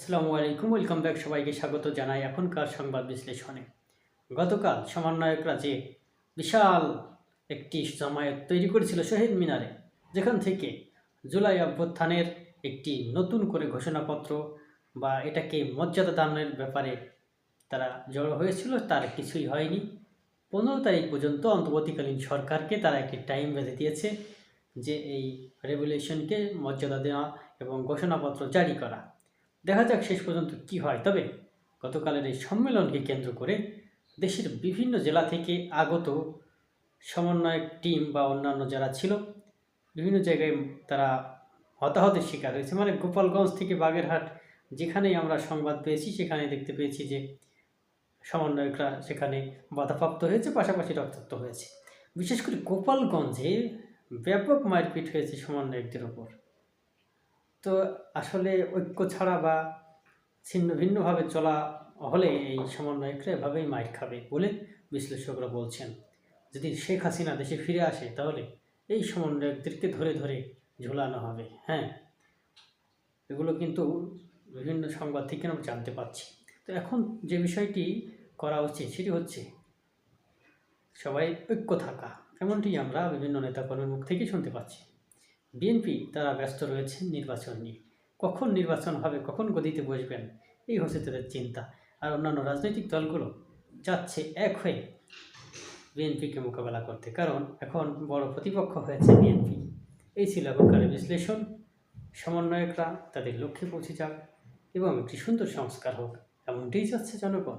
আসসালামু আলাইকুম welcome back সবাইকে স্বাগত জানাই এখনকার সংবাদ বিশ্লেষণে। গতকাল সমন্বয়করা যে বিশাল একটি জামায়াত তৈরি করেছিল শহীদ মিনারে, যেখান থেকে জুলাই অভ্যুত্থানের একটি নতুন করে ঘোষণাপত্র বা এটাকে মর্যাদা দানের ব্যাপারে তারা জড়ো হয়েছিল, তার কিছুই হয়নি। পনেরো তারিখ পর্যন্ত অন্তর্বর্তীকালীন সরকারকে তারা একটি টাইম বেঁধে দিয়েছে যে এই রেগুলেশনকে মর্যাদা দেওয়া এবং ঘোষণাপত্র জারি করা। দেখা যাক শেষ পর্যন্ত কি হয়। তবে গতকালের এই সম্মেলনকে কেন্দ্র করে দেশের বিভিন্ন জেলা থেকে আগত সমন্বয়ক টিম বা অন্যান্য যারা ছিল, বিভিন্ন জায়গায় তারা হতাহতের শিকার হয়েছে। মানে গোপালগঞ্জ থেকে বাগেরহাট যেখানেই আমরা সংবাদ পেয়েছি সেখানে দেখতে পেয়েছি যে সমন্বয়করা সেখানে বাধাপ্রাপ্ত হয়েছে, পাশাপাশি রক্তাক্ত হয়েছে। বিশেষ করে গোপালগঞ্জে ব্যাপক মারপিট হয়েছে সমন্বয়কদের ওপর। তো আসলে ঐক্য ছাড়া বা ছিন্ন ভিন্নভাবে চলা হলে এই সমন্বয়করা এভাবেই মাইর খাবে বলে বিশ্লেষকরা বলছেন। যদি শেখ হাসিনা দেশে ফিরে আসে তাহলে এই সমন্বয়কদেরকে ধরে ধরে ঝোলানো হবে হ্যাঁ। এগুলো কিন্তু বিভিন্ন সংবাদ থেকে আমরা জানতে পারছি। তো এখন যে বিষয়টি করা উচিত সেটি হচ্ছে সবাই ঐক্য থাকা, এমনটি আমরা বিভিন্ন নেতাকর্মীর মুখ থেকে শুনতে পাচ্ছি। বিএনপি তারা ব্যস্ত রয়েছেন নির্বাচন নিয়ে। কখন নির্বাচন হবে, কখন গদিতে বসবেন, এই হচ্ছে তাদের চিন্তা। আর অন্যান্য রাজনৈতিক দলগুলো যাচ্ছে এক হয়ে বিএনপিকে মোকাবেলা করতে। কারণ এখন বড় প্রতিপক্ষ হয়েছে বিএনপি। এই ছিল এখনকার বিশ্লেষণ। সমন্বয়করা তাদের লক্ষ্যে পৌঁছে যাক এবং একটি সুন্দর সংস্কার হোক, এমনটাই চাচ্ছে জনগণ।